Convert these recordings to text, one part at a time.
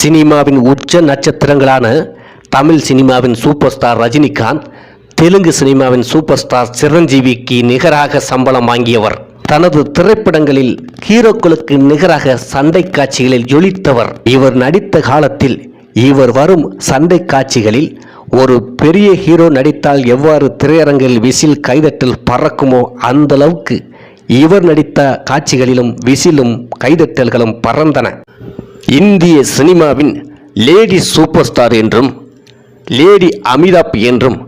சினிமாவின் உச்ச நட்சத்திரங்களான தமிழ் சினிமாவின் சூப்பர் ஸ்டார் ரஜினிகாந்த் தெலுங்கு சினிமாவின் சூப்பர் ஸ்டார் சிரஞ்சீவிக்கு நிகராக சம்பளம் வாங்கியவர். தனது திரைப்படங்களில் ஹீரோக்களுக்கு நிகராக சண்டை காட்சிகளில் ஜொலித்தவர். இவர் நடித்த காலத்தில் இவர் வரும் சண்டை காட்சிகளில் ஒரு பெரிய ஹீரோ நடித்தால் எவ்வாறு திரையரங்கில் விசில் கைதட்டல் பறக்குமோ அந்த அளவுக்கு இவர் நடித்த காட்சிகளிலும் விசிலும் கைதட்டல்களும் பறந்தன. இந்திய சினிமாவின் லேடி சூப்பர் ஸ்டார் என்றும் லேடி அமிதாப் என்றும்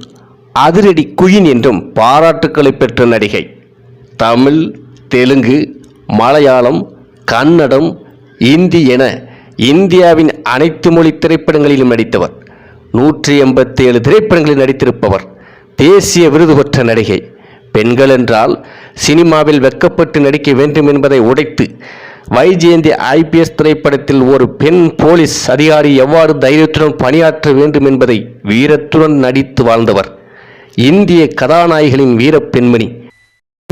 அதிரடி குயின் என்றும் பாராட்டுக்களை பெற்ற நடிகை. தமிழ் தெலுங்கு மலையாளம் கன்னடம் இந்தி என இந்தியாவின் அனைத்து மொழி திரைப்படங்களிலும் நடித்தவர். நூற்றி எண்பத்தி ஏழு திரைப்படங்களில் நடித்திருப்பவர் தேசிய விருது பெற்ற நடிகை. பெண்கள் என்றால் சினிமாவில் வெட்கப்பட்டு நடிக்க வேண்டும் என்பதை உடைத்து வைஜெயந்தி ஐபிஎஸ் திரைப்படத்தில் ஒரு பெண் போலீஸ் அதிகாரி எவ்வாறு தைரியத்துடன் பணியாற்ற வேண்டும் என்பதை வீரத்துடன் நடித்து வாழ்ந்தவர். இந்திய கதாநாயகிகளின் வீர பெண்மணி.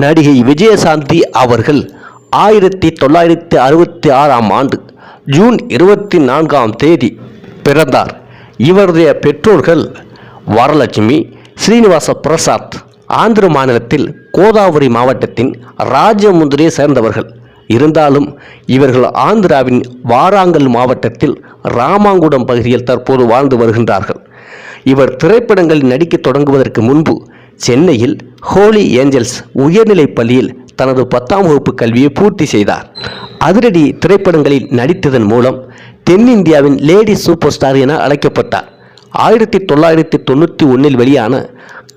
நடிகை விஜயசாந்தி அவர்கள் ஆயிரத்தி தொள்ளாயிரத்தி அறுபத்தி ஆறாம் ஆண்டு ஜூன் இருபத்தி நான்காம் தேதி பிறந்தார். இவருடைய பெற்றோர்கள் வரலட்சுமி ஸ்ரீனிவாச பிரசாத் ஆந்திர மாநிலத்தில் கோதாவரி மாவட்டத்தின் ராஜமுந்திரியை சேர்ந்தவர்கள். இருந்தாலும் இவர்கள் ஆந்திராவின் வாராங்கல் மாவட்டத்தில் ராமாங்குடம் பகுதியில் தற்போது வாழ்ந்து வருகின்றார்கள். இவர் திரைப்படங்களில் நடிக்கத் தொடங்குவதற்கு முன்பு சென்னையில் ஹோலி ஏஞ்சல்ஸ் உயர்நிலைப் பள்ளியில் தனது பத்தாம் வகுப்பு கல்வியை பூர்த்தி செய்தார். அதிரடி திரைப்படங்களில் நடித்ததன் மூலம் தென்னிந்தியாவின் லேடி சூப்பர் ஸ்டார் என அழைக்கப்பட்டார். ஆயிரத்தி தொள்ளாயிரத்தி தொண்ணூற்றி ஒன்றில் வெளியான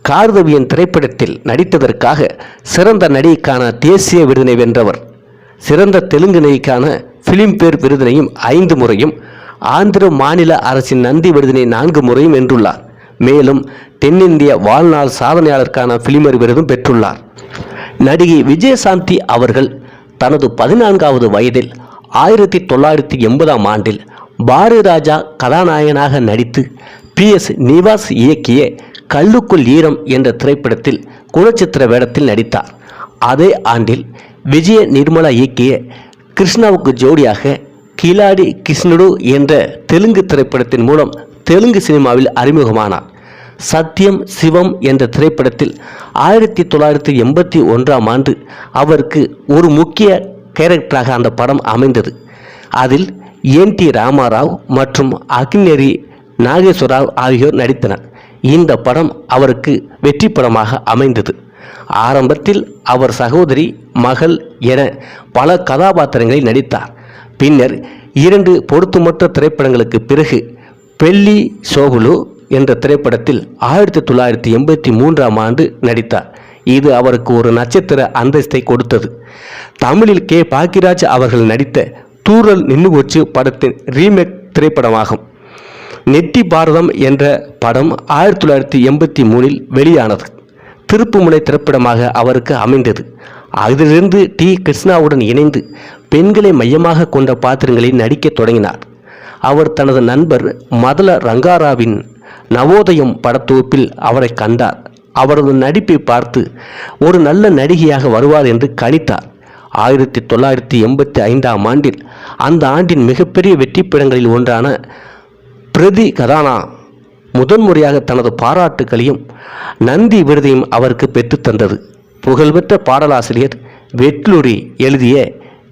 கார்தவியன் திரைப்படத்தில் நடித்ததற்காக சிறந்த நடிகைக்கான தேசிய விருதினை வென்றவர். சிறந்த தெலுங்கு நெய்க்கான பிலிம்பேர் விருதினையும் ஐந்து முறையும் ஆந்திர மாநில அரசின் நந்தி விருதினை நான்கு முறையும் வென்றுள்ளார். மேலும் தென்னிந்திய வாழ்நாள் சாதனையாளருக்கான பிலிமர் விருதும் பெற்றுள்ளார். நடிகை விஜயசாந்தி அவர்கள் தனது பதினான்காவது வயதில் ஆயிரத்தி தொள்ளாயிரத்தி எண்பதாம் ஆண்டில் பாரதி ராஜா கதாநாயகனாக நடித்து பி எஸ் நிவாஸ் இயக்கிய கல்லுக்குள் ஈரம் என்ற திரைப்படத்தில் குணச்சித்திர வேடத்தில் நடித்தார். அதே ஆண்டில் விஜய நிர்மலா இயக்கிய கிருஷ்ணாவுக்கு ஜோடியாக கிலாடி கிருஷ்ணடு என்ற தெலுங்கு திரைப்படத்தின் மூலம் தெலுங்கு சினிமாவில் அறிமுகமானார். சத்யம் சிவம் என்ற திரைப்படத்தில் ஆயிரத்தி தொள்ளாயிரத்தி எண்பத்தி ஒன்றாம் ஆண்டு அவருக்கு ஒரு முக்கிய கேரக்டராக அந்த படம் அமைந்தது. அதில் என் டி ராமாராவ் மற்றும் அக்னேரி நாகேஸ்வரராவ் ஆகியோர் நடித்தனர். இந்த படம் அவருக்கு வெற்றி படமாக அமைந்தது. ஆரம்பத்தில் அவர் சகோதரி மகள் என பல கதாபாத்திரங்களில் நடித்தார். பின்னர் இரண்டு பொருத்தமற்ற திரைப்படங்களுக்கு பிறகு பெல்லி சோகுலு என்ற திரைப்படத்தில் ஆயிரத்தி தொள்ளாயிரத்தி எண்பத்தி மூன்றாம் ஆண்டு நடித்தார். இது அவருக்கு ஒரு நட்சத்திர அந்தஸ்தை கொடுத்தது. தமிழில் கே. பாக்கியராஜ் அவர்கள் நடித்த தூரல் நின்னு போச்சு படத்தின் ரீமேக் திரைப்படமாகும். நெட்டி பாரதம் என்ற படம் ஆயிரத்தி தொள்ளாயிரத்தி எண்பத்தி மூணில் வெளியானது. திருப்புமுனை திரைப்படமாக அவருக்கு அமைந்தது. அதிலிருந்து டி. கிருஷ்ணாவுடன் இணைந்து பெண்களை மையமாக கொண்ட பாத்திரங்களில் நடிக்கத் தொடங்கினார். அவர் தனது நண்பர் மதல ரங்காராவின் நவோதயம் படத்தொகுப்பில் அவரை கண்டார். அவரது நடிப்பை பார்த்து ஒரு நல்ல நடிகையாக வருவார் என்று கணித்தார். ஆயிரத்தி தொள்ளாயிரத்தி எண்பத்தி ஐந்தாம் ஆண்டில் அந்த ஆண்டின் மிகப்பெரிய வெற்றிப்படங்களில் ஒன்றான பிரதி கதானா முதன்முறையாக தனது பாராட்டுகளையும் நந்தி விருதையும் அவருக்கு பெற்றுத் தந்தது. புகழ்பெற்ற பாடலாசிரியர் வெட்லுரி எழுதிய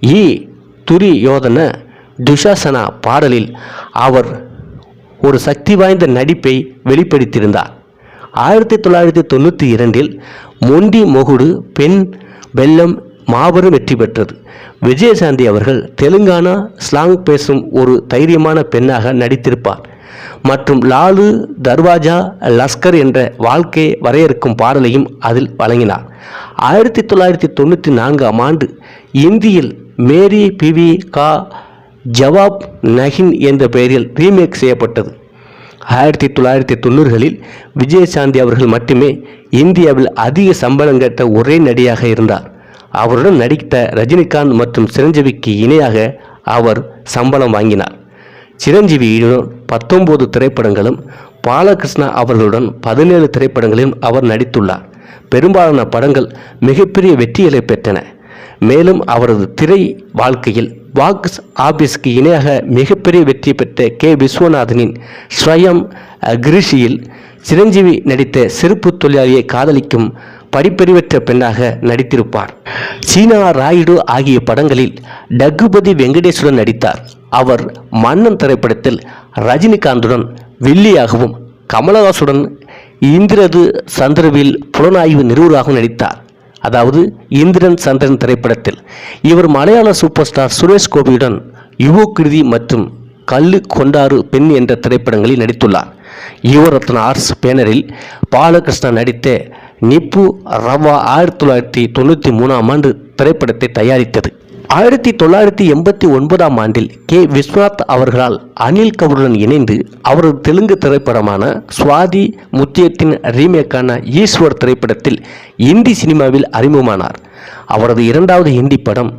ஈ துரியோதன துஷாசனா பாடலில் அவர் ஒரு சக்தி வாய்ந்த நடிப்பை வெளிப்படுத்தியிருந்தார். ஆயிரத்தி தொள்ளாயிரத்தி தொண்ணூற்றி இரண்டில் மொண்டி மொகுடு பெண் வெள்ளம் மாபெரும் வெற்றி பெற்றது. விஜயசாந்தி அவர்கள் தெலுங்கானா ஸ்லாங் பேசும் ஒரு தைரியமான பெண்ணாக நடித்திருப்பார். மற்றும் லாலு தர்வாஜா லஸ்கர் என்ற வாழ்க்கையை வரையறுக்கும் பாடலையும் அதில் வழங்கினார். ஆயிரத்தி தொள்ளாயிரத்தி தொண்ணூற்றி நான்காம் ஆண்டு இந்தியில் மேரி பிவி கா ஜவாப் நஹின் என்ற பெயரில் ரீமேக் செய்யப்பட்டது. ஆயிரத்தி தொள்ளாயிரத்தி தொண்ணூறுகளில் விஜயசாந்தி அவர்கள் மட்டுமே இந்தியாவில் அதிக சம்பளம் கேட்ட ஒரே நடிகாக இருந்தார். அவருடன் நடித்த ரஜினிகாந்த் மற்றும் சிரஞ்சீவிக்கு இணையாக அவர் சம்பளம் வாங்கினார். சிரஞ்சீவியுடன் பத்தொம்போது திரைப்படங்களும் பாலகிருஷ்ணா அவர்களுடன் பதினேழு திரைப்படங்களிலும் அவர் நடித்துள்ளார். பெரும்பாலான படங்கள் மிகப்பெரிய வெற்றிகளை பெற்றன. மேலும் அவரது திரை வாழ்க்கையில் பாக்ஸ் ஆபீஸ்க்கு இணையாக மிகப்பெரிய வெற்றி பெற்ற கே. விஸ்வநாதனின் ஸ்வயம் கிரிஷியில் சிரஞ்சீவி நடித்த செருப்பு தொழிலாளியை காதலிக்கும் படிப்பறிவற்ற பெண்ணாக நடித்திருப்பார். சீனா ராயுடு ஆகிய படங்களில் டக்குபதி வெங்கடேஸ்வரன் நடித்தார். அவர் மன்னன் திரைப்படத்தில் ரஜினிகாந்துடன் வில்லியாகவும் கமலஹாசுடன் இந்திரது சந்திரவில் புலனாய்வு நிறுவராகவும் நடித்தார். அதாவது இந்திரன் சந்திரன் திரைப்படத்தில். இவர் மலையாள சூப்பர் ஸ்டார் சுரேஷ் கோபியுடன் யுவோகிருதி மற்றும் கல்லு கொண்டாறு பெண் என்ற திரைப்படங்களில் நடித்துள்ளார். யுவரத்ன ஆர்ட்ஸ் பேனரில் பாலகிருஷ்ணன் நடித்த நிப்பு ரவா ஆயிரத்தி தொள்ளாயிரத்தி தொண்ணூற்றி மூணாம் ஆண்டு திரைப்படத்தை தயாரித்தது. ஆயிரத்தி தொள்ளாயிரத்தி எண்பத்தி ஒன்பதாம் ஆண்டில் கே. விஸ்வநாத் அவர்களால் அனில் கபூருடன் இணைந்து அவரது தெலுங்கு திரைப்படமான சுவாதி முத்தியத்தின் ரீமேக்கான ஈஸ்வர் திரைப்படத்தில் இந்தி சினிமாவில் அறிமுகமானார். அவரது இரண்டாவது ஹிந்தி படம்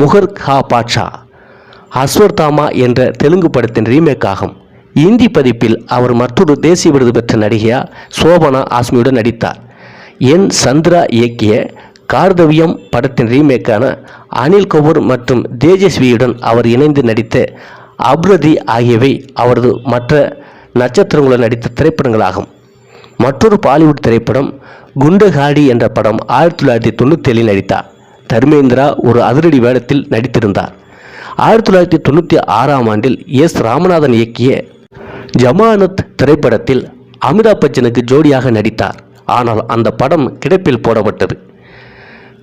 முகர் ஹா பாட்ஷா அஸ்வர்தாமா என்ற தெலுங்கு படத்தின் ரீமேக் ஆகும் இந்தி பதிப்பில் அவர் மற்றொரு தேசிய விருது பெற்ற நடிகையா சோபனா ஆஸ்மியுடன் நடித்தார். என் சந்திரா இயக்கிய கார்தவியம் படத்தின் ரீமேக்கான அனில் கபூர் மற்றும் தேஜஸ்வியுடன் அவர் இணைந்து நடித்த அப்ரதி ஆகியவை அவரது மற்ற நட்சத்திரங்களுடன் நடித்த திரைப்படங்களாகும். மற்றொரு பாலிவுட் திரைப்படம் குண்டகாடி என்ற படம் ஆயிரத்தி தொள்ளாயிரத்தி தொண்ணூற்றி ஏழில் நடித்தார். தர்மேந்திரா ஒரு அதிரடி வேடத்தில் நடித்திருந்தார். ஆயிரத்தி தொள்ளாயிரத்தி தொண்ணூற்றி ஆறாம் ஆண்டில் எஸ் ராமநாதன் இயக்கிய ஜமானத் திரைப்படத்தில் அமிதாப் பச்சனுக்கு ஜோடியாக நடித்தார். ஆனால் அந்த படம் கிடப்பில் போடப்பட்டது.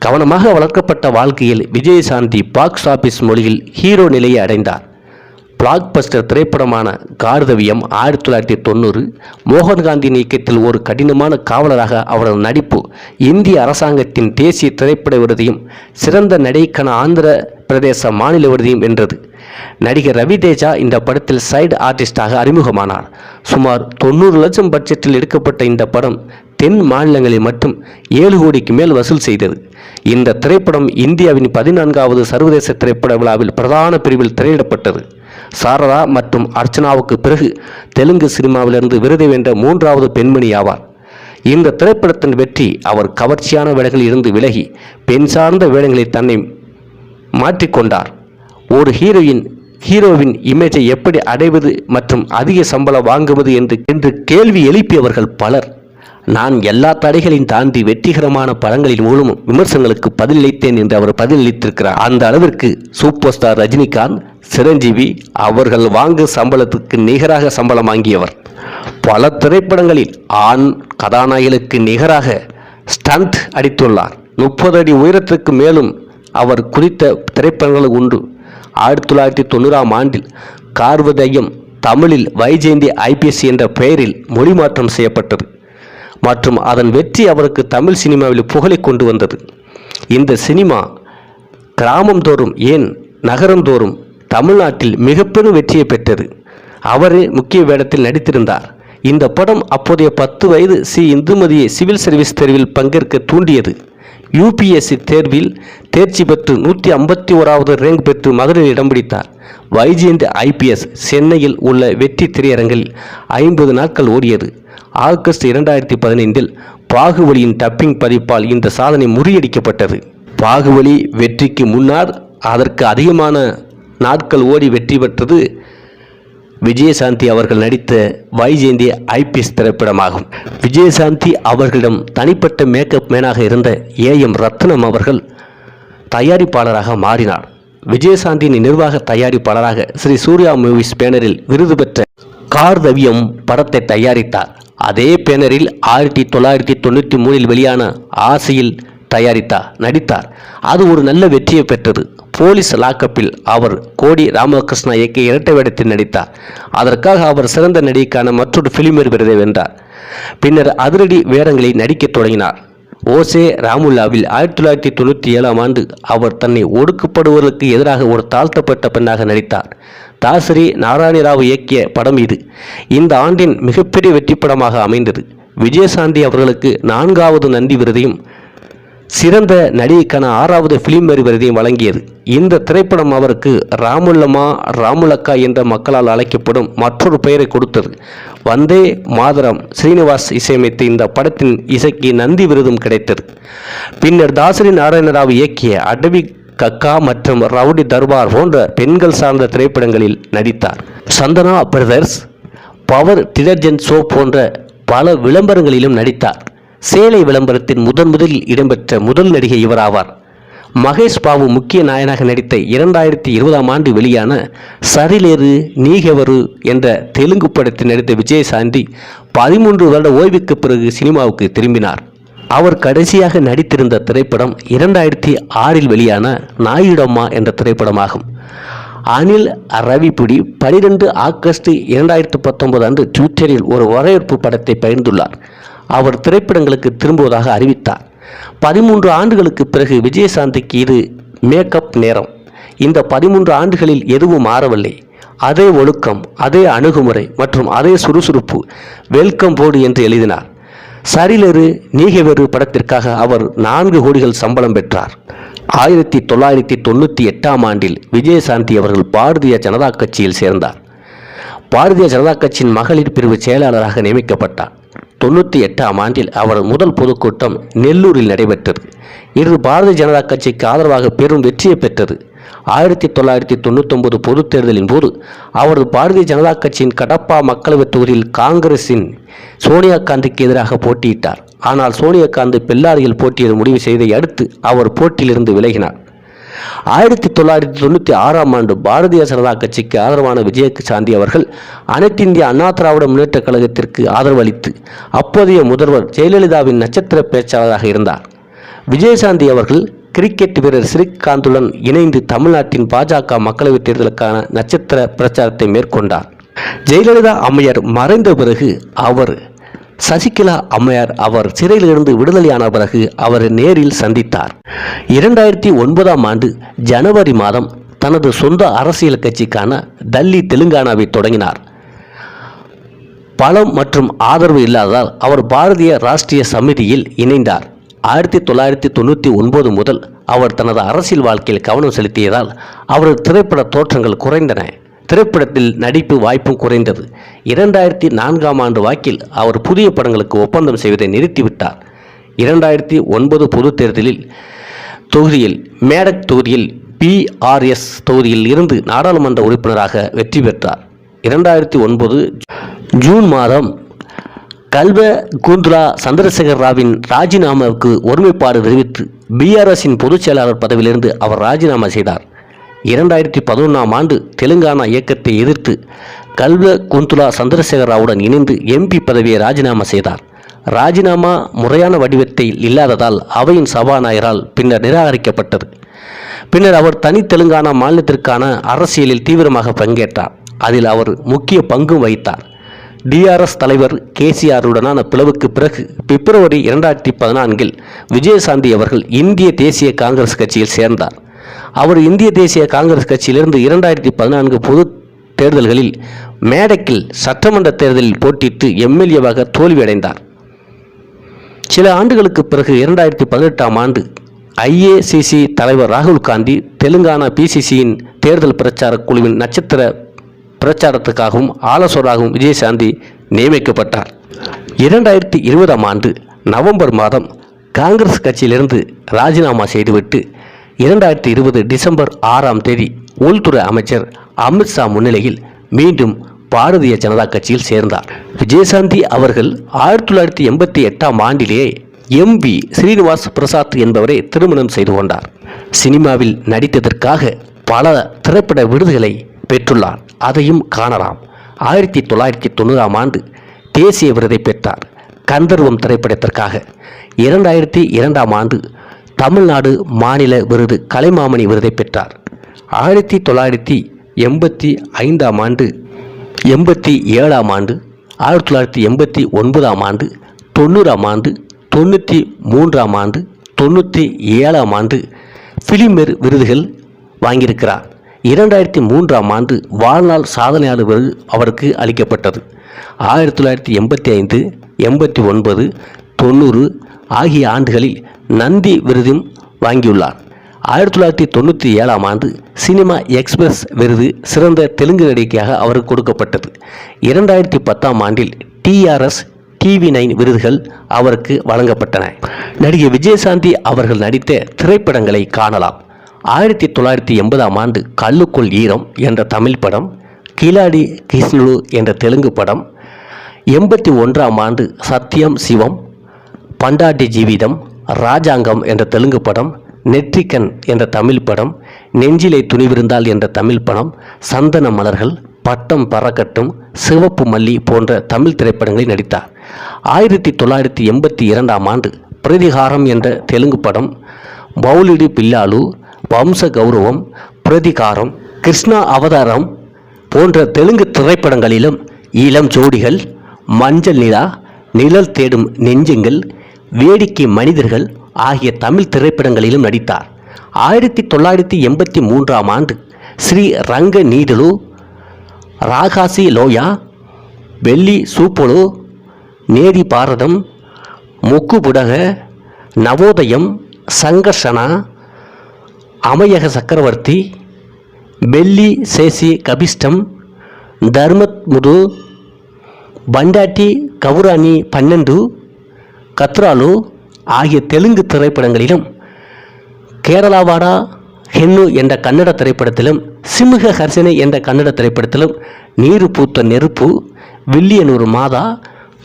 கவனமாக வளர்க்கப்பட்ட வாழ்க்கையில் விஜயசாந்தி பாக்ஸ் ஆஃபீஸ் மொழியில் ஹீரோ நிலையை அடைந்தார். பிளாக் பஸ்டர் திரைப்படமான கார்தவியம் ஆயிரத்தி தொள்ளாயிரத்தி தொண்ணூறு மோகன்காந்தியின் இயக்கத்தில் ஒரு கடினமான காவலராக அவரது நடிப்பு இந்திய அரசாங்கத்தின் தேசிய திரைப்பட விருதையும் சிறந்த நடிகைக்கான ஆந்திர பிரதேச மாநில விருதையும் வென்றது. நடிகர் ரவி தேஜா இந்த படத்தில் சைடு ஆர்டிஸ்டாக அறிமுகமானார். சுமார் தொண்ணூறு லட்சம் பட்ஜெட்டில் எடுக்கப்பட்ட இந்த படம் தென் மாநிலங்களில் மட்டும் ஏழு கோடிக்கு மேல் வசூல் செய்தது. இந்த திரைப்படம் இந்தியாவின் பதினான்காவது சர்வதேச திரைப்பட விழாவில் பிரதான பிரிவில் திரையிடப்பட்டது. சாரதா மற்றும் அர்ச்சனாவுக்கு பிறகு தெலுங்கு சினிமாவிலிருந்து விருதை வென்ற மூன்றாவது பெண்மணி ஆவார். இந்த திரைப்படத்தின் வெற்றி அவர் கவர்ச்சியான வேலைகளில் இருந்து விலகி பெண் சார்ந்த வேலைகளை தன்னை மாற்றிக்கொண்டார். ஒரு ஹீரோயின் ஹீரோவின் இமேஜை எப்படி அடைவது மற்றும் அதிக சம்பளம் வாங்குவது என்று என்று கேள்வி எழுப்பியவர்கள் பலர். நான் எல்லா தடைகளையும் தாண்டி வெற்றிகரமான படங்களின் மூலம் விமர்சனங்களுக்கு பதிலளித்தேன் என்று அவர் பதிலளித்திருக்கிறார். அந்த அளவிற்கு சூப்பர் ஸ்டார் ரஜினிகாந்த் சிரஞ்சீவி அவர்கள் வாங்கும் சம்பளத்துக்கு நிகராக சம்பளம் வாங்கியவர். பல திரைப்படங்களில் ஆண் கதாநாயகனுக்கு நிகராக ஸ்டண்ட் அடித்துள்ளார். முப்பது அடி உயரத்துக்கு மேலும் அவர் குறித்த திரைப்படங்கள் உண்டு ஆயிரத்தி தொள்ளாயிரத்தி தொண்ணூறாம் ஆண்டில் கார்வதயம் தமிழில் வைஜெயந்தி ஐபிஎஸ் என்ற பெயரில் மொழிமாற்றம் செய்யப்பட்டது. மற்றும் அதன் வெற்றி அவருக்கு தமிழ் சினிமாவில் புகழை கொண்டு வந்தது. இந்த சினிமா கிராமந்தோறும் ஏன் நகரந்தோறும் தமிழ்நாட்டில் மிகப்பெரும் வெற்றியை பெற்றது. அவரே முக்கிய வேடத்தில் நடித்திருந்தார். இந்த படம் அப்போதைய பத்து வயது சி. இந்துமதியை சிவில் சர்வீஸ் தேர்வில் பங்கேற்க தூண்டியது. யூபிஎஸ்சி தேர்வில் தேர்ச்சி பெற்று நூற்றி ஐம்பத்தி ஓராவது ரேங்க் பெற்று மதுரையில் இடம் பிடித்தார். வைஜெயந்த் ஐபிஎஸ் சென்னையில் உள்ள வெற்றி திரையரங்கில் ஐம்பது நாட்கள் ஓடியது. ஆகஸ்ட் இரண்டாயிரத்தி பதினைந்தில் பாகுபலியின் டப்பிங் பதிப்பால் இந்த சாதனை முறியடிக்கப்பட்டது. பாகுபலி வெற்றிக்கு முன்னர் அதற்கு அதிகமான நாட்கள் ஓடி வெற்றி பெற்றது விஜயசாந்தி அவர்கள் நடித்த வைஜெயந்தி ஐபிஎஸ் திரைப்படமாகும். விஜயசாந்தி அவர்களிடம் தனிப்பட்ட மேக்கப் மேனாக இருந்த ஏ எம் ரத்னம் அவர்கள் தயாரிப்பாளராக மாறினார். விஜயசாந்தியின் நிர்வாக தயாரிப்பாளராக ஸ்ரீ சூர்யா மூவிஸ் பேனரில் விருது பெற்ற கார்தவியம் படத்தை தயாரித்தார். அதே பேனரில் ஆயிரத்தி தொள்ளாயிரத்தி தொண்ணூற்றி மூணில் வெளியான ஆசையில் தயாரித்தார் நடித்தார். அது ஒரு நல்ல வெற்றியை பெற்றது. போலீஸ் லாக்கப்பில் அவர் கோடி ராமகிருஷ்ணா இயக்கிய இரட்டை வேடத்தில் நடித்தார். அதற்காக அவர் சிறந்த நடிகைக்கான மற்றொரு பிலிமேர் விருதை வென்றார். பின்னர் அதிரடி வேடங்களில் நடிக்கத் தொடங்கினார். ஓசே ராமுல்லாவில் ஆயிரத்தி தொள்ளாயிரத்தி தொண்ணூற்றி ஏழாம் ஆண்டு அவர் தன்னை ஒடுக்கப்படுவதற்கு எதிராக ஒரு தாழ்த்தப்பட்ட பெண்ணாக நடித்தார். தாசரி நாராயணராவ் இயக்கிய படம் இது. இந்த ஆண்டின் மிகப்பெரிய வெற்றி படமாக அமைந்தது. விஜயசாந்தி அவர்களுக்கு நான்காவது நந்தி விருதையும் சிறந்த நடிகைக்கான ஆறாவது பிலிம்பேர் விருதையும் வழங்கியது. இந்த திரைப்படம் அவருக்கு ராமுல்லம்மா ராமுலக்கா என்ற மக்களால் அழைக்கப்படும் மற்றொரு பெயரை கொடுத்தது. வந்தே மாதரம் ஸ்ரீனிவாஸ் இசையமைத்த இந்த படத்தின் இசைக்கு நந்தி விருதும் கிடைத்தது. பின்னர் தாசரி நாராயணராவ் இயக்கிய அடவி கக்கா மற்றும் ரவுடி தர்பார் போன்ற பெண்கள் சார்ந்த திரைப்படங்களில் நடித்தார். Santhana brothers power detergent soap போன்ற பல விளம்பரங்களிலும் நடித்தார். சேலை விளம்பரத்தின் முதன் முதலில் இடம்பெற்ற முதல் நடிகை இவராவார். மகேஷ் பாபு முக்கிய நாயனாக நடித்த இரண்டாயிரத்தி இருபதாம் ஆண்டு வெளியான சரிலேறு நீகவரு என்ற தெலுங்கு படத்தில் நடித்த விஜயசாந்தி பதிமூன்று வருட ஓய்வுக்கு பிறகு சினிமாவுக்கு திரும்பினார். அவர் கடைசியாக நடித்திருந்த திரைப்படம் இரண்டாயிரத்தி ஆறில் வெளியான நாயுடம்மா என்ற திரைப்படமாகும். அனில் ரவிபுடி பனிரெண்டு ஆகஸ்ட் இரண்டாயிரத்து பத்தொன்பது அன்று ட்விட்டரில் ஒரு வரவேற்பு படத்தை பகிர்ந்துள்ளார். அவர் திரைப்படங்களுக்கு திரும்புவதாக அறிவித்தார். பதிமூன்று ஆண்டுகளுக்கு பிறகு விஜயசாந்திக்கு இது மேக்கப் நேரம். இந்த பதிமூன்று ஆண்டுகளில் எதுவும் மாறவில்லை. அதே ஒழுக்கம் அதே அணுகுமுறை மற்றும் அதே சுறுசுறுப்பு வெல்கம் போர்டு என்று எழுதினார். சரிலெரு நீகவெரு படத்திற்காக அவர் நான்கு கோடிகள் சம்பளம் பெற்றார். ஆயிரத்தி தொள்ளாயிரத்தி தொண்ணூற்றி எட்டாம் ஆண்டில் விஜயசாந்தி அவர்கள் பாரதிய ஜனதா கட்சியில் சேர்ந்தார். பாரதிய ஜனதா கட்சியின் மகளிர் பிரிவு செயலாளராக நியமிக்கப்பட்டார். தொண்ணூற்றி எட்டாம் ஆண்டில் அவரது முதல் பொதுக்கூட்டம் நெல்லூரில் நடைபெற்றது. இது பாரதிய ஜனதா கட்சிக்கு ஆதரவாக பெரும் வெற்றியை பெற்றது. ஆயிரத்தி தொள்ளாயிரத்தி தொண்ணூத்தொன்பது பொதுத் தேர்தலின் போது அவரது பாரதிய ஜனதா கட்சியின் கடப்பா மக்களவைத் தொகுதியில் காங்கிரசின் சோனியா காந்திக்கு எதிராக போட்டியிட்டார். ஆனால் சோனியா காந்தி பெல்லாரியில் போட்டியிட முடிவு செய்தை அடுத்து அவர் போட்டியிலிருந்து விலகினார். ஆயிரத்தி தொள்ளாயிரத்தி தொண்ணூற்றி ஆறாம் ஆண்டு பாரதிய ஜனதா கட்சிக்கு ஆதரவான விஜயசாந்தி அவர்கள் அனைத்து இந்திய அண்ணா திராவிட முன்னேற்ற கழகத்திற்கு ஆதரவு அளித்து அப்போதைய முதல்வர் ஜெயலலிதாவின் நட்சத்திர பேச்சாளராக இருந்தார். விஜயசாந்தி அவர்கள் கிரிக்கெட் வீரர் ஸ்ரீகாந்துடன் இணைந்து தமிழ்நாட்டின் பாஜக மக்களவைத் தேர்தலுக்கான நட்சத்திர பிரச்சாரத்தை மேற்கொண்டார். ஜெயலலிதா அம்மையார் மறைந்த பிறகு அவர் சசிகலா அம்மையார் அவர் சிறையிலிருந்து விடுதலையான பிறகு அவரை நேரில் சந்தித்தார். இரண்டாயிரத்தி ஒன்பதாம் ஆண்டு ஜனவரி மாதம் தனது சொந்த அரசியல் கட்சிக்கான தல்லி தெலுங்கானாவை தொடங்கினார். பலம் மற்றும் ஆதரவு இல்லாததால் அவர் பாரதிய ராஷ்டிரிய சமிதியில் இணைந்தார். ஆயிரத்தி தொள்ளாயிரத்தி தொண்ணூற்றி ஒன்பது முதல் அவர் தனது அரசியல் வாழ்க்கையில் கவனம் செலுத்தியதால் அவரது திரைப்பட தோற்றங்கள் குறைந்தன. திரைப்படத்தில் நடிப்பு வாய்ப்பும் குறைந்தது. இரண்டாயிரத்தி நான்காம் ஆண்டு வாக்கில் அவர் புதிய படங்களுக்கு ஒப்பந்தம் செய்வதை நிறுத்திவிட்டார். இரண்டாயிரத்தி ஒன்பது பொதுத் தேர்தலில் தொகுதியில் மேடக் தொகுதியில் பிஆர்எஸ் தொகுதியில் இருந்து நாடாளுமன்ற உறுப்பினராக வெற்றி பெற்றார். இரண்டாயிரத்தி ஒன்பது ஜூன் மாதம் கல்வ கூந்துலா சந்திரசேகர் ராவின் ராஜினாமாவுக்கு ஒருமைப்பாடு தெரிவித்து பிஆர்எஸின் பொதுச் செயலாளர் பதவியிலிருந்து அவர் ராஜினாமா செய்தார். இரண்டாயிரத்தி பதினொன்றாம் ஆண்டு தெலுங்கானா இயக்கத்தை எதிர்த்து கல்வ குந்துலா சந்திரசேகர ராவுடன் இணைந்து எம்பி பதவியை ராஜினாமா செய்தார். ராஜினாமா முறையான வடிவத்தில் இல்லாததால் அவையின் சபாநாயகரால் பின்னர் நிராகரிக்கப்பட்டது. பின்னர் அவர் தனி தெலுங்கானா மாநிலத்திற்கான அரசியலில் தீவிரமாக பங்கேற்றார். அதில் அவர் முக்கிய பங்கும் வகித்தார். டிஆர்எஸ் தலைவர் கேசிஆருடனான பிளவுக்கு பிறகு பிப்ரவரி இரண்டாயிரத்தி பதினான்கில் விஜயசாந்தி அவர்கள் இந்திய தேசிய காங்கிரஸ் கட்சியில் சேர்ந்தார். அவர் இந்திய தேசிய காங்கிரஸ் கட்சியிலிருந்து இரண்டாயிரத்தி பதினான்கு பொது தேர்தல்களில் மேடக்கில் சட்டமன்ற தேர்தலில் போட்டியிட்டு எம்எல்ஏவாக தோல்வியடைந்தார். சில ஆண்டுகளுக்கு பிறகு இரண்டாயிரத்தி பதினெட்டாம் ஆண்டு ஐஏசிசி தலைவர் ராகுல் காந்தி தெலுங்கானா பிசிசியின் தேர்தல் பிரச்சார குழுவின் நட்சத்திர பிரச்சாரத்துக்காகவும் ஆலோசகராகவும் விஜயசாந்தி நியமிக்கப்பட்டார். இரண்டாயிரத்தி இருபதாம் ஆண்டு நவம்பர் மாதம் காங்கிரஸ் கட்சியிலிருந்து ராஜினாமா செய்துவிட்டு இரண்டாயிரத்தி இருபது டிசம்பர் ஆறாம் தேதி உள்துறை அமைச்சர் அமித்ஷா முன்னிலையில் மீண்டும் பாரதிய ஜனதா கட்சியில் சேர்ந்தார். விஜயசாந்தி அவர்கள் ஆயிரத்தி தொள்ளாயிரத்தி எண்பத்தி எட்டாம் ஆண்டிலேயே எம் வி ஸ்ரீனிவாஸ் பிரசாத் என்பவரை திருமணம் செய்து கொண்டார். சினிமாவில் நடித்ததற்காக பல திரைப்பட விருதுகளை பெற்றுள்ளார். அதையும் காணலாம். ஆயிரத்தி தொள்ளாயிரத்தி தொண்ணூறாம் ஆண்டு தேசிய விருதை பெற்றார். கந்தர்வம் திரைப்படத்திற்காக. இரண்டாயிரத்தி இரண்டாம் ஆண்டு தமிழ்நாடு மாநில விருது கலைமாமணி விருதை பெற்றார். ஆயிரத்தி தொள்ளாயிரத்தி எண்பத்தி ஐந்தாம் ஆண்டு எண்பத்தி ஏழாம் ஆண்டு ஆயிரத்தி தொள்ளாயிரத்தி எண்பத்தி ஒன்பதாம் ஆண்டு தொண்ணூறாம் ஆண்டு தொண்ணூற்றி மூன்றாம் ஆண்டு தொண்ணூற்றி ஏழாம் ஆண்டு ஃபிலிமேர் விருதுகள் வாங்கியிருக்கிறார். இரண்டாயிரத்தி மூன்றாம் ஆண்டு வாழ்நாள் சாதனையாளர் விருது அவருக்கு அளிக்கப்பட்டது. ஆயிரத்தி தொள்ளாயிரத்தி எண்பத்தி ஐந்து எண்பத்தி ஒன்பது தொண்ணூறு ஆகிய ஆண்டுகளில் நந்தி விருதும் வாங்கியுள்ளார். ஆயிரத்தி தொள்ளாயிரத்தி தொண்ணூற்றி ஏழாம் ஆண்டு சினிமா எக்ஸ்பிரஸ் விருது சிறந்த தெலுங்கு நடிகையாக அவருக்கு கொடுக்கப்பட்டது. இரண்டாயிரத்தி பத்தாம் ஆண்டில் டிஆர்எஸ் டிவி நைன் விருதுகள் அவருக்கு வழங்கப்பட்டன. நடிகை விஜயசாந்தி அவர்கள் நடித்த திரைப்படங்களை காணலாம். ஆயிரத்தி தொள்ளாயிரத்தி எண்பதாம் ஆண்டு கல்லுக்குள் ஈரம் என்ற தமிழ் படம் கிலாடி கிஷ்ணுலு என்ற தெலுங்கு படம் எண்பத்தி ஒன்றாம் ஆண்டு சத்தியம் சிவம் பண்டாட்டி ஜீவிதம் ராஜாங்கம் என்ற தெலுங்கு படம் நெற்றிக்கண் என்ற தமிழ் படம் நெஞ்சிலை துணிவிருந்தால் என்ற தமிழ் படம் சந்தன மலர்கள் பட்டம் பறக்கட்டும் சிவப்பு மல்லி போன்ற தமிழ் திரைப்படங்களில் நடித்தார். ஆயிரத்தி தொள்ளாயிரத்தி எண்பத்தி இரண்டாம் ஆண்டு பிரதிகாரம் என்ற தெலுங்கு படம் பவுலிடு பில்லாலு வம்ச கௌரவம் பிரதிகாரம் கிருஷ்ணா அவதாரம் போன்ற தெலுங்கு திரைப்படங்களிலும் இளம் ஜோடிகள் மஞ்சள் நிலா நிழல் தேடும் நெஞ்சுங்கள் வேடிக்கை மனிதர்கள் ஆகிய தமிழ் திரைப்படங்களிலும் நடித்தார். ஆயிரத்தி தொள்ளாயிரத்தி எண்பத்தி மூன்றாம் ஆண்டு ஸ்ரீ ரங்க நீடலு ராகாசி லோயா வெள்ளி சூப்பலு நேதி பாரதம் முக்கு புடக நவோதயம் சங்கர்ஷனா அமையக சக்கரவர்த்தி பெல்லி சேசி கபிஷ்டம் தர்மத் முது பண்டாட்டி கவுராணி பன்னெண்டு கத்ராலு ஆகிய தெலுங்கு திரைப்படங்களிலும் கேரளாவாடா ஹென்னு என்ற கன்னட திரைப்படத்திலும் சிம்ஹ ஹர்ஷனை என்ற கன்னட திரைப்படத்திலும் நீரு பூத்த நெருப்பு வில்லியனூர் மாதா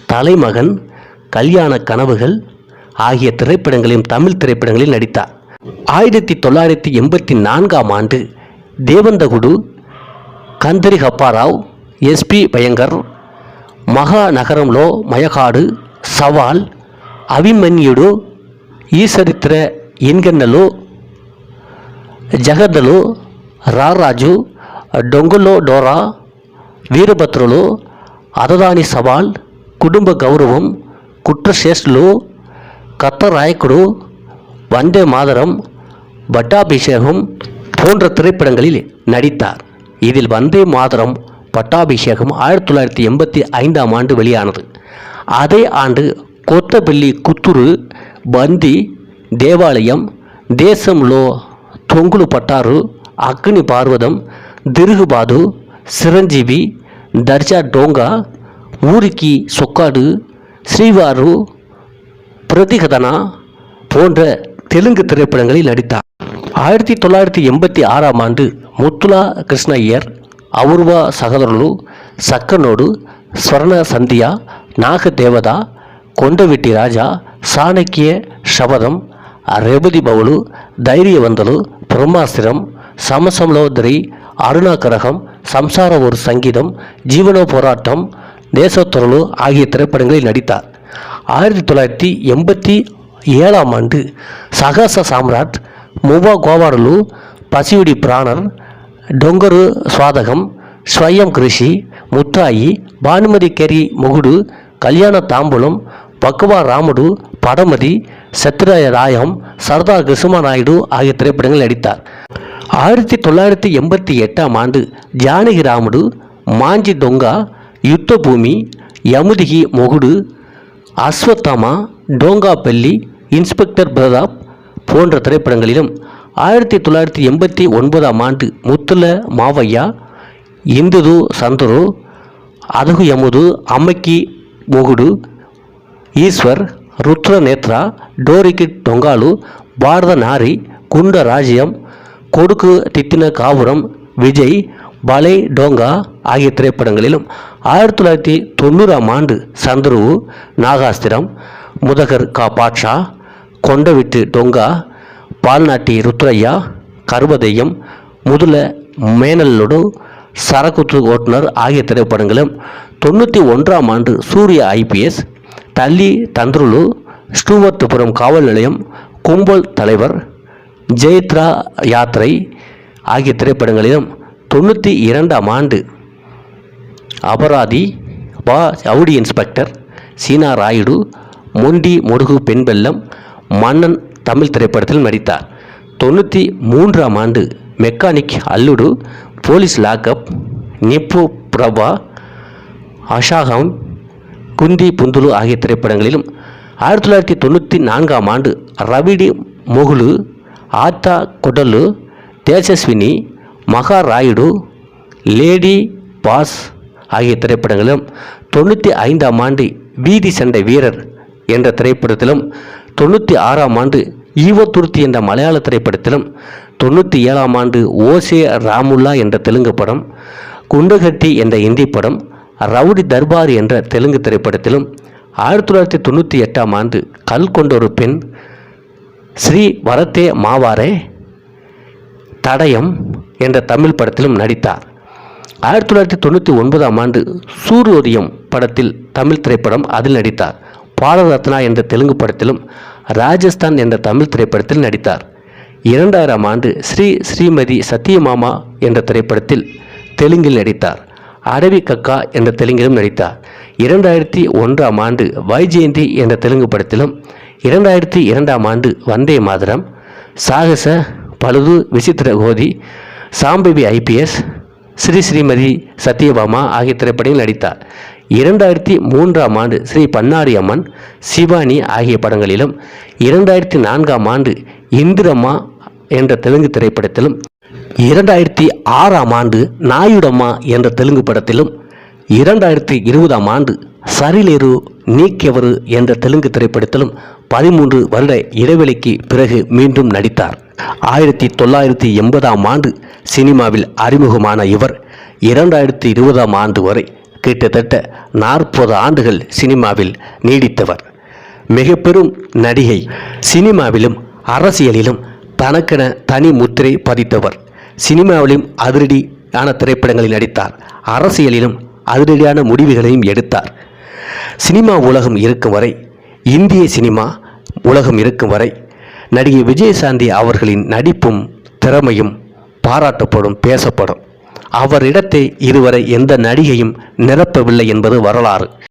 தலைமகன் கல்யாண கனவுகள் ஆகிய திரைப்படங்களையும் தமிழ் திரைப்படங்களில் நடித்தார். ஆயிரத்தி தொள்ளாயிரத்தி எண்பத்தி நான்காம் ஆண்டு தேவந்தகுடு கந்தரி ஹப்பாராவ் எஸ்பி பயங்கர் மகாநகரம்லோ மயக்காடு சவால் అభిమన్యుడు ఈ చరిత్ర ఎన్గన్నలు జగద్దలు రారాజు డొంగులో డోరా వీరభద్రులు అదదాని సవాల్ కుటుంబ గౌరవం కుట్రశ్రేష్ఠులు கத்தராயக்குடு வந்தே மாதரம் பட்டாபிஷேகம் போன்ற திரைப்படங்களில் நடித்தார் இதில் வந்தே மாதரம் பட்டாபிஷேகம் ஆயிரத்தி தொள்ளாயிரத்தி எண்பத்தி ஐந்தாம் ஆண்டு வெளியானது அதே ஆண்டு కొత్తపల్లి కుత్తూరు బంది దేవాలయం దేశంలో తొంగులు పట్టారు అగ్ని పార్వదం తిరుగుబాదు చిరంజీవి దర్శా డోంగ ஊருக்கி சொக்காடு ஸ்ரீவாரு பிரதிகதனா போன்ற தெலுங்கு திரைப்படங்களில் நடித்தார். ஆயிரத்தி தொள்ளாயிரத்தி எண்பத்தி ஆறாம் ஆண்டு முத்துலா கிருஷ்ணய்யர் அவுர்வா சகோதரலு சக்கனோடு ஸ்வரண சந்தியா நாகதேவதா కొండవెట్టి రాజా చాణక్య శబదం రేవతి బవులు ధైర్యవంతులు బ్రహ్మాస్త్రం సమసంలోదరి அருணாகரகம் சம்சார ஒரு சங்கீதம் ஜீவனோ போராட்டம் தேசத்துறலு ஆகிய திரைப்படங்களில் நடித்தார் ஆயிரத்தி தொள்ளாயிரத்தி எண்பத்தி ஏழாம் ஆண்டு சகாச சாம்ராட் முவா கோவாரலு பசிவிடி பிராணர் డొంగరు స్వాదకం స్వయం కృషి ముత్తాయి భానుమతి కెరి మొగుడు కళ్యాణ తాంబూలం பக்குவா ராமடு படமதி சத்ராய ராயம் சர்தார் கிருஷ்ணமா நாயுடு ஆகிய திரைப்படங்கள் நடித்தார். ஆயிரத்தி தொள்ளாயிரத்தி எண்பத்தி எட்டாம் ஆண்டு ஜானகி ராமடு மாஞ்சி டொங்கா யுத்த பூமி யமுதிகி மொகுடு அஸ்வத்தாமா டோங்கா பள்ளி இன்ஸ்பெக்டர் பிரதாப் போன்ற திரைப்படங்களிலும் ஆயிரத்தி தொள்ளாயிரத்தி எண்பத்தி ஒன்பதாம் ஆண்டு முத்துல மாவையா இந்துது சந்துரு அதுகு யமுது அம்மக்கி மொகுடு ಈಶ್ವರ್ ರುದ್ರನೇತ್ರ ಡೋರಿಕಿ டொங்காலு பாரத நாரி குண்ட ராஜ்யம் கொடுக்கு தித்தின காபுரம் விஜய் பலை டோங்கா ஆகிய திரைப்படங்களிலும் ஆயிரத்தி தொள்ளாயிரத்தி தொண்ணூறாம் ஆண்டு சந்துருவு நாகாஸ்திரம் முதகர் கா பாட்ஷா கொண்டவிட்டு டொங்கா பால்நாட்டி ருத்ரையா கருபதெய்யம் முதல மேனல்லோடு சரக்குத்து ஓட்டுநர் ஆகிய திரைப்படங்களும் தொண்ணூற்றி ஒன்றாம் ஆண்டு சூர்யா ஐபிஎஸ் தள்ளி தந்துருலு ஸ்ரீவர்த்தபுரம் காவல் நிலையம் கும்பல் தலைவர் ஜெயத்ரா யாத்திரை ஆகிய திரைப்படங்களிலும் தொண்ணூற்றி இரண்டாம் ஆண்டு அபராதி பா ரவுடி இன்ஸ்பெக்டர் சீனா ராயுடு மொண்டி முடுகு பெண்வெல்லம் மன்னன் தமிழ் திரைப்படத்தில் நடித்தார். தொண்ணூற்றி மூன்றாம் ஆண்டு mechanic Alludu police lockup nib பிரபா அஷாகம் குந்தி புந்துலு ஆகிய திரைப்படங்களிலும் ஆயிரத்தி தொள்ளாயிரத்தி தொண்ணூற்றி நான்காம் ஆண்டு ரவிடி மொகுலு ஆத்தா கொடலு தேஜஸ்வினி மகாராயுடு லேடி பாஸ் ஆகிய திரைப்படங்களிலும் தொண்ணூற்றி ஐந்தாம் ஆண்டு வீதி சண்டை வீரர் என்ற திரைப்படத்திலும் தொண்ணூற்றி ஆறாம் ஆண்டு ஈவத்துருத்தி என்ற மலையாள திரைப்படத்திலும் தொண்ணூற்றி ஏழாம் ஆண்டு ஓசே ராமுல்லா என்ற தெலுங்கு படம் குண்டுகட்டி என்ற இந்தி படம் ரவுடி தர்பார் என்ற தெலுங்கு திரைப்படத்திலும் ஆயிரத்தி தொள்ளாயிரத்தி தொண்ணூற்றி எட்டாம் ஆண்டு கல் கொண்ட ஒரு பெண் ஸ்ரீ வரத்தே மாவாரே தடயம் என்ற தமிழ் படத்திலும் நடித்தார். ஆயிரத்தி தொள்ளாயிரத்தி தொண்ணூற்றி ஒன்பதாம் ஆண்டு சூரியோதயம் படத்தில் தமிழ் திரைப்படம் அதில் நடித்தார். பாலரத்னா என்ற தெலுங்கு படத்திலும் ராஜஸ்தான் என்ற தமிழ் திரைப்படத்தில் நடித்தார். இரண்டாயிரம் ஆண்டு ஸ்ரீ ஸ்ரீமதி சத்தியமாமா என்ற திரைப்படத்தில் தெலுங்கில் நடித்தார். அடவி கக்கா என்ற தெலுங்கிலும் நடித்தார். இரண்டாயிரத்தி ஒன்றாம் ஆண்டு வைஜெயந்தி என்ற தெலுங்கு படத்திலும் இரண்டாயிரத்தி இரண்டாம் ஆண்டு வந்தே மாதரம் சாகச பழுது விசித்திர கோதி சாம்பவி ஐபிஎஸ் ஸ்ரீ ஸ்ரீமதி சத்யபாமா ஆகிய திரைப்படங்களில் நடித்தார். இரண்டாயிரத்தி மூன்றாம் ஆண்டு ஸ்ரீ பன்னாரி அம்மன் சிவானி ஆகிய படங்களிலும் இரண்டாயிரத்தி நான்காம் ஆண்டு இந்திரம்மா என்ற தெலுங்கு திரைப்படத்திலும் இரண்டாயிரத்தி ஆறாம் ஆண்டு நாயுடம்மா என்ற தெலுங்கு படத்திலும் இரண்டாயிரத்தி இருபதாம் ஆண்டு சரிலேரு நீக்கியவரு என்ற தெலுங்கு திரைப்படத்திலும் பதிமூன்று வருட இடைவெளிக்கு பிறகு மீண்டும் நடித்தார். ஆயிரத்தி தொள்ளாயிரத்தி எண்பதாம் ஆண்டு சினிமாவில் அறிமுகமான இவர் இரண்டாயிரத்தி இருபதாம் ஆண்டு வரை கிட்டத்தட்ட நாற்பது ஆண்டுகள் சினிமாவில் நீடித்தவர். மிக பெரும் நடிகை சினிமாவிலும் அரசியலிலும் தனக்கென தனி முத்திரை பதித்தவர். சினிமாவிலும் அதிரடியான திரைப்படங்களில் நடித்தார். அரசியலிலும் அதிரடியான முடிவுகளையும் எடுத்தார். சினிமா உலகம் இருக்கும் வரை இந்திய சினிமா உலகம் இருக்கும் வரை நடிகை விஜயசாந்தி அவர்களின் நடிப்பும் திறமையும் பாராட்டப்படும் பேசப்படும். அவரிடத்தை இதுவரை எந்த நடிகையும் நிரப்பவில்லை என்பது வரலாறு.